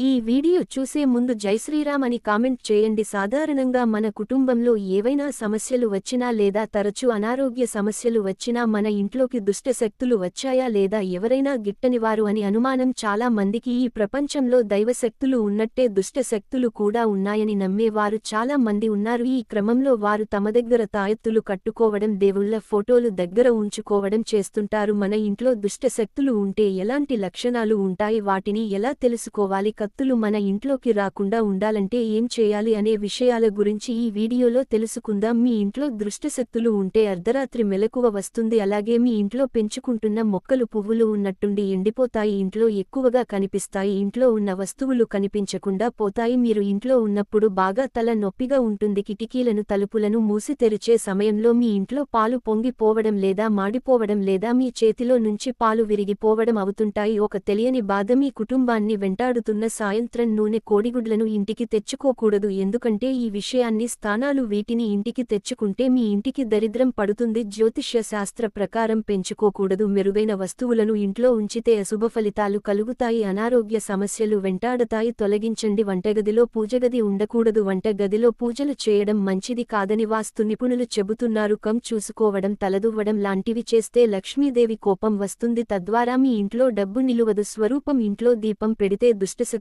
ఈ వీడియో చూసే ముందు జై శ్రీరామ్ అని కామెంట్ చేయండి. సాధారణంగా మన కుటుంబంలో ఏవైనా సమస్యలు వచ్చినా లేదా తరచూ అనారోగ్య సమస్యలు వచ్చినా మన ఇంట్లోకి దుష్ట శక్తులు వచ్చాయా లేదా ఎవరైనా గిట్టనివారు అని అనుమానం చాలా మందికి ఈ ప్రపంచంలో దైవశక్తులు ఉన్నట్టే దుష్ట శక్తులు కూడా ఉన్నాయని నమ్మేవారు చాలా మంది ఉన్నారు. ఈ క్రమంలో వారు తమ దగ్గర తాయెత్తులు కట్టుకోవడం దేవుళ్ళ ఫోటోలు దగ్గర ఉంచుకోవడం చేస్తుంటారు. మన ఇంట్లో దుష్టశక్తులు ఉంటే ఎలాంటి లక్షణాలు ఉంటాయి? వాటిని ఎలా తెలుసుకోవాలి? భక్తులు మన ఇంట్లోకి రాకుండా ఉండాలంటే ఏం చేయాలి అనే విషయాల గురించి ఈ వీడియోలో తెలుసుకుందాం. మీ ఇంట్లో దృష్టశక్తులు ఉంటే అర్ధరాత్రి మెలకువ వస్తుంది. అలాగే మీ ఇంట్లో పెంచుకుంటున్న మొక్కలు పువ్వులు ఉన్నట్టుండి ఎండిపోతాయి. ఇంట్లో ఎక్కువగా కనిపిస్తాయి. ఇంట్లో ఉన్న వస్తువులు కనిపించకుండా పోతాయి. మీరు ఇంట్లో ఉన్నప్పుడు బాగా తల నొప్పిగా ఉంటుంది. కిటికీలను తలుపులను మూసి తెరిచే సమయంలో మీ ఇంట్లో పాలు పొంగిపోవడం లేదా మాడిపోవడం లేదా మీ చేతిలో నుంచి పాలు విరిగిపోవడం అవుతుంటాయి. ఒక తెలియని బాధ మీ కుటుంబాన్ని వెంటాడుతున్న సాయంత్రం నూనె కోడిగుడ్లను ఇంటికి తెచ్చుకోకూడదు ఎందుకంటే ఈ విషయాన్ని స్థానాలు వీటిని ఇంటికి తెచ్చుకుంటే మీ ఇంటికి దరిద్రం పడుతుంది. జ్యోతిష్య శాస్త్ర ప్రకారం పెంచుకోకూడదు. మెరుగైన వస్తువులను ఇంట్లో ఉంచితే అశుభ ఫలితాలు కలుగుతాయి. అనారోగ్య సమస్యలు వెంటాడతాయి. తొలగించండి. వంటగదిలో పూజగది ఉండకూడదు. వంటగదిలో పూజలు చేయడం మంచిది కాదని వాస్తు నిపుణులు చెబుతున్నారు. కం చూసుకోవడం తలదువ్వడం లాంటివి చేస్తే లక్ష్మీదేవి కోపం వస్తుంది. తద్వారా మీ ఇంట్లో డబ్బు నిలువదు. స్వరూపం ఇంట్లో దీపం పెడితే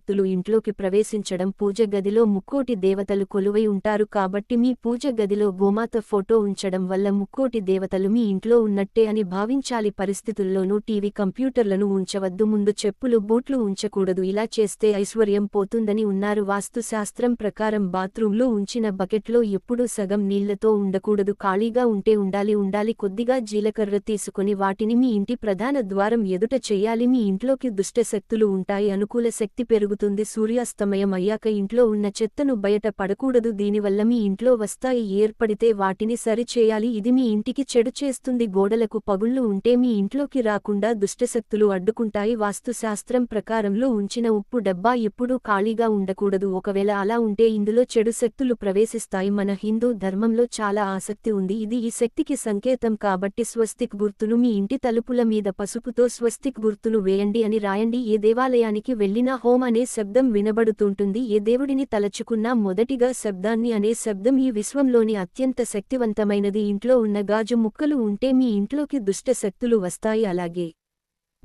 భక్తులు ఇంట్లోకి ప్రవేశించడం పూజ గదిలో ముక్కోటి దేవతలు కొలువై ఉంటారు కాబట్టి మీ పూజ గదిలో గోమాత ఫోటో ఉంచడం వల్ల ముక్కోటి దేవతలు మీ ఇంట్లో ఉన్నట్టే అని భావించాలి. పరిస్థితుల్లోనూ టీవీ కంప్యూటర్లను ఉంచవద్దు ముందు చెప్పులు బూట్లు ఉంచకూడదు. ఇలా చేస్తే ఐశ్వర్యం పోతుందని ఉన్నారు. వాస్తు శాస్త్రం ప్రకారం బాత్రూంలో ఉంచిన బకెట్లో ఎప్పుడూ సగం నీళ్ళతో ఉండకూడదు. ఖాళీగా ఉంటే ఉండాలి ఉండాలి. కొద్దిగా జీలకర్ర తీసుకుని వాటిని మీ ఇంటి ప్రధాన ద్వారం ఎదుట చెయ్యాలి మీ ఇంట్లోకి దుష్ట శక్తులు ఉంటాయి. అనుకూల శక్తి పెరుగుతుంది. సూర్యాస్తమయం అయ్యాక ఇంట్లో ఉన్న చెత్తను బయట పడకూడదు. దీనివల్ల మీ ఇంట్లో వస్తాయి. ఏర్పడితే వాటిని సరిచేయాలి. ఇది మీ ఇంటికి చెడు చేస్తుంది. గోడలకు పగుళ్ళు ఉంటే మీ ఇంట్లోకి రాకుండా దుష్టశక్తులు అడ్డుకుంటాయి. వాస్తుశాస్త్రం ప్రకారంలో ఉంచిన ఉప్పు డబ్బా ఎప్పుడూ ఖాళీగా ఉండకూడదు. ఒకవేళ అలా ఉంటే ఇందులో చెడు శక్తులు ప్రవేశిస్తాయి. మన హిందూ ధర్మంలో చాలా ఆసక్తి ఉంది. ఇది ఈ శక్తికి సంకేతం కాబట్టి స్వస్తిక్ గుర్తును మీ ఇంటి తలుపుల మీద పసుపుతో స్వస్తిక్ గుర్తును వేయండి అని రాయండి. ఏ దేవాలయానికి వెళ్ళినా హోం అనే శబ్దం వినబడుతుంటుంది. ఏ దేవుడిని తలచుకున్నా మొదటిగా శబ్దాన్ని అనే శబ్దం ఈ విశ్వంలోని అత్యంత శక్తివంతమైనది. ఇంట్లో ఉన్న గాజు ముక్కలు ఉంటే మీ ఇంట్లోకి దుష్ట శక్తులు వస్తాయి. అలాగే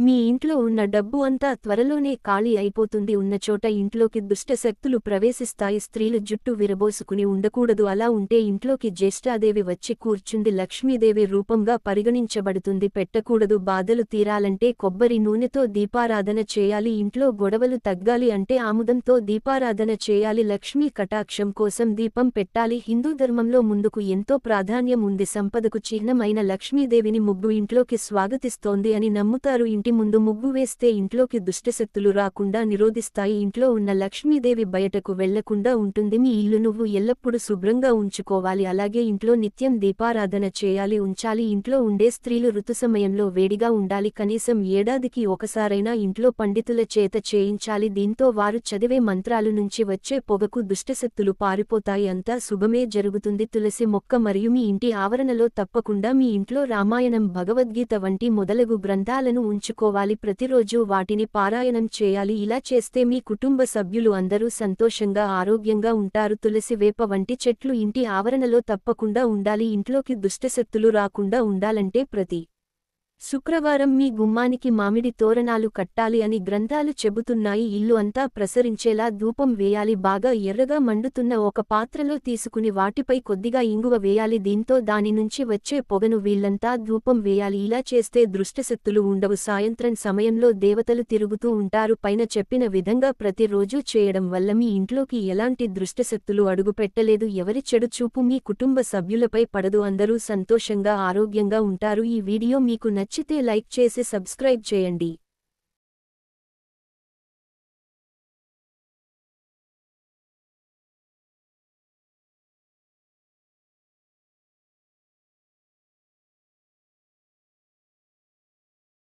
మీ ఇంట్లో ఉన్న డబ్బు అంతా త్వరలోనే ఖాళీ అయిపోతుంది. ఉన్న చోట ఇంట్లోకి దుష్ట శక్తులు ప్రవేశిస్తాయి. స్త్రీలు జుట్టు విరబోసుకుని ఉండకూడదు. అలా ఉంటే ఇంట్లోకి జ్యేష్ఠాదేవి వచ్చి కూర్చుంది. లక్ష్మీదేవి రూపంగా పరిగణించబడుతుంది. పెట్టకూడదు. బాధలు తీరాలంటే కొబ్బరి నూనెతో దీపారాధన చేయాలి. ఇంట్లో గొడవలు తగ్గాలి అంటే ఆముదంతో దీపారాధన చేయాలి. లక్ష్మీ కటాక్షం కోసం దీపం పెట్టాలి. హిందూ ధర్మంలో ముందుకు ఎంతో ప్రాధాన్యం ఉంది. సంపదకు చిహ్నమైన లక్ష్మీదేవిని ముగ్గు ఇంట్లోకి స్వాగతిస్తోంది అని నమ్ముతారు. ఇంటి ముందు ముగ్గు వేస్తే ఇంట్లోకి దుష్టశక్తులు రాకుండా నిరోధిస్తాయి. ఇంట్లో ఉన్న లక్ష్మీదేవి బయటకు వెళ్ళకుండా ఉంటుంది. మీ ఇల్లు నువ్వు ఎల్లప్పుడూ శుభ్రంగా ఉంచుకోవాలి. అలాగే ఇంట్లో నిత్యం దీపారాధన చేయాలి. ఉంచాలి. ఇంట్లో ఉండే స్త్రీలు ఋతు సమయంలో వేడిగా ఉండాలి. కనీసం ఏడాదికి ఒకసారైనా ఇంట్లో పండితుల చేత చేయించాలి. దీంతో వారు చదివే మంత్రాలు నుంచి వచ్చే పొగకు దుష్టశక్తులు పారిపోతాయి. అంతా శుభమే జరుగుతుంది. తులసి మొక్క మరియు మీ ఇంటి ఆవరణలో తప్పకుండా మీ ఇంట్లో రామాయణం భగవద్గీత వంటి మొదలగు గ్రంథాలను ఉంచు. ఉంచుకోవాలి ప్రతిరోజూ వాటిని పారాయణం చేయాలి. ఇలా చేస్తే మీ కుటుంబ సభ్యులు అందరూ సంతోషంగా ఆరోగ్యంగా ఉంటారు. తులసి వేప వంటి చెట్లు ఇంటి ఆవరణలో తప్పకుండా ఉండాలి. ఇంట్లోకి దుష్టశక్తులు రాకుండా ఉండాలంటే ప్రతి శుక్రవారం మీ గుమ్మానికి మామిడి తోరణాలు కట్టాలి అని గ్రంథాలు చెబుతున్నాయి. ఇల్లు అంతా ప్రసరించేలా ధూపం వేయాలి. బాగా ఎర్రగా మండుతున్న ఒక పాత్రలో తీసుకుని వాటిపై కొద్దిగా ఇంగువ వేయాలి. దీంతో దాని నుంచి వచ్చే పొగను వీళ్ళంతా ధూపం వేయాలి. ఇలా చేస్తే దృష్టశక్తులు ఉండవు. సాయంత్రం సమయంలో దేవతలు తిరుగుతూ ఉంటారు. పైన చెప్పిన విధంగా ప్రతిరోజూ చేయడం వల్ల మీ ఇంట్లోకి ఎలాంటి దృష్టశక్తులు అడుగుపెట్టలేదు ఎవరి చెడు చూపు మీ కుటుంబ సభ్యులపై పడదు. అందరూ సంతోషంగా ఆరోగ్యంగా ఉంటారు. ఈ వీడియో మీకు నచ్చితే లైక్ చేసి సబ్స్క్రైబ్ చేయండి.